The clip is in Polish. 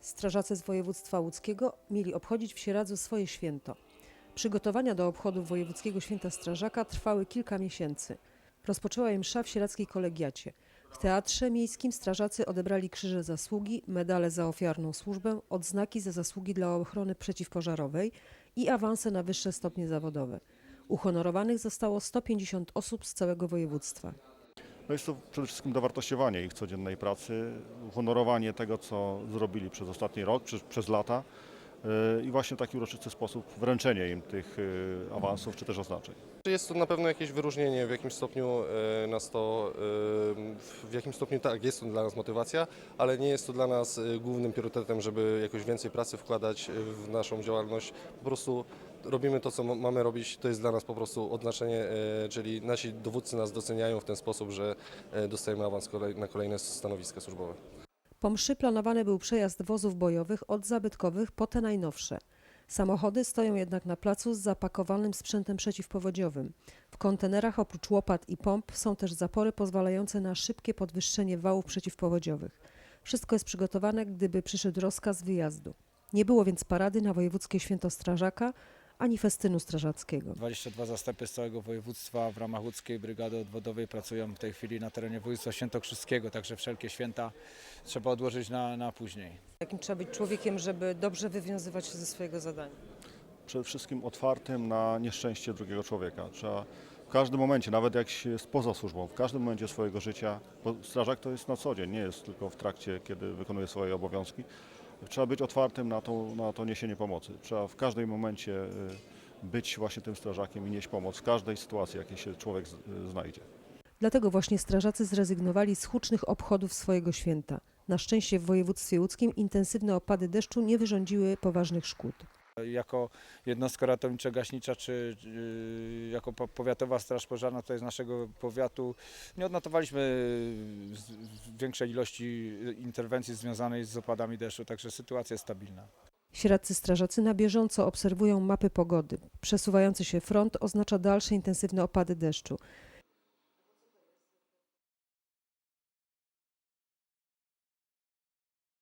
Strażacy z województwa łódzkiego mieli obchodzić w Sieradzu swoje święto. Przygotowania do obchodów Wojewódzkiego Święta Strażaka trwały kilka miesięcy. Rozpoczęła je msza w sieradzkiej kolegiacie. W Teatrze Miejskim strażacy odebrali krzyże zasługi, medale za ofiarną służbę, odznaki za zasługi dla ochrony przeciwpożarowej i awanse na wyższe stopnie zawodowe. Uhonorowanych zostało 150 osób z całego województwa. No jest to przede wszystkim dowartościowanie ich codziennej pracy, uhonorowanie tego, co zrobili przez ostatni rok, przez, przez lata yy, i właśnie w taki uroczysty sposób wręczenie im tych yy, awansów czy też oznaczeń. Jest to na pewno jakieś wyróżnienie, w jakim stopniu e, nas to, w jakim stopniu tak, jest to dla nas motywacja, ale nie jest to dla nas głównym priorytetem, żeby jakoś więcej pracy wkładać w naszą działalność. Po prostu robimy to, co ma- mamy robić, to jest dla nas po prostu odznaczenie, e, czyli nasi dowódcy nas doceniają w ten sposób, że e, dostajemy awans na kolejne stanowiska służbowe. Po mszy planowany był przejazd wozów bojowych od zabytkowych po te najnowsze. Samochody stoją jednak na placu z zapakowanym sprzętem przeciwpowodziowym. W kontenerach oprócz łopat i pomp są też zapory pozwalające na szybkie podwyższenie wałów przeciwpowodziowych. Wszystko jest przygotowane, gdyby przyszedł rozkaz wyjazdu. Nie było więc parady na wojewódzkie święto strażaka ani festynu strażackiego. 22 zastępy z całego województwa w ramach łódzkiej brygady odwodowej pracują w tej chwili na terenie województwa świętokrzyskiego, także wszelkie święta trzeba odłożyć na, na później. Jakim trzeba być człowiekiem, żeby dobrze wywiązywać się ze swojego zadania? Przede wszystkim otwartym na nieszczęście drugiego człowieka. Trzeba w każdym momencie, nawet jak się jest poza służbą, w każdym momencie swojego życia, bo strażak to jest na co dzień, nie jest tylko w trakcie, kiedy wykonuje swoje obowiązki. Trzeba być otwartym na to, na to niesienie pomocy. Trzeba w każdym momencie y, być właśnie tym strażakiem i nieść pomoc w każdej sytuacji, jakiej się człowiek y, znajdzie. Dlatego właśnie strażacy zrezygnowali z hucznych obchodów swojego święta. Na szczęście w województwie łódzkim intensywne opady deszczu nie wyrządziły poważnych szkód. Jako jednostka ratowniczo-gaśnicza czy yy, jako po- powiatowa straż pożarna tutaj z naszego powiatu nie odnotowaliśmy z większej ilości interwencji związanej z opadami deszczu, także sytuacja jest stabilna. Sieradcy strażacy na bieżąco obserwują mapy pogody. Przesuwający się front oznacza dalsze intensywne opady deszczu.